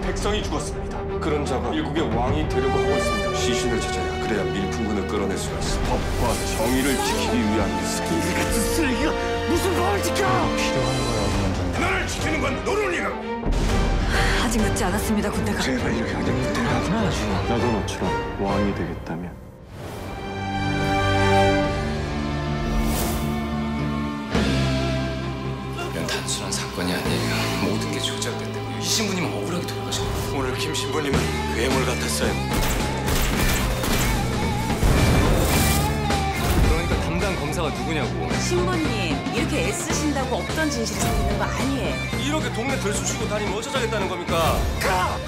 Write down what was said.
백성이 죽었습니다. 그런 자가 일국의 왕이 되려고 하고 있습니다. 시신을 찾아야 그래야 밀풍군을 끌어낼 수가 있어. 법과 정의를 지키기 위한. 이 같은 쓰레기가 무슨 법을 지켜? 나를 지키는 건 노론이라고. 아직 늦지 않았습니다, 군대가. 제발 이렇게 하는 군대가 나도 너처럼 왕이 되겠다면 이건 단순한 사건이 아니에요. 모든 게 조작됐다고요. 이 신부님은 억울하게. 오늘 김 신부님은 괴물 같았어요. 그러니까 담당 검사가 누구냐고. 신부님, 이렇게 애쓰신다고 없던 진실이 생기는 거 아니에요. 이렇게 동네 들쑤시고 다니면 어쩌자겠다는 겁니까? 가!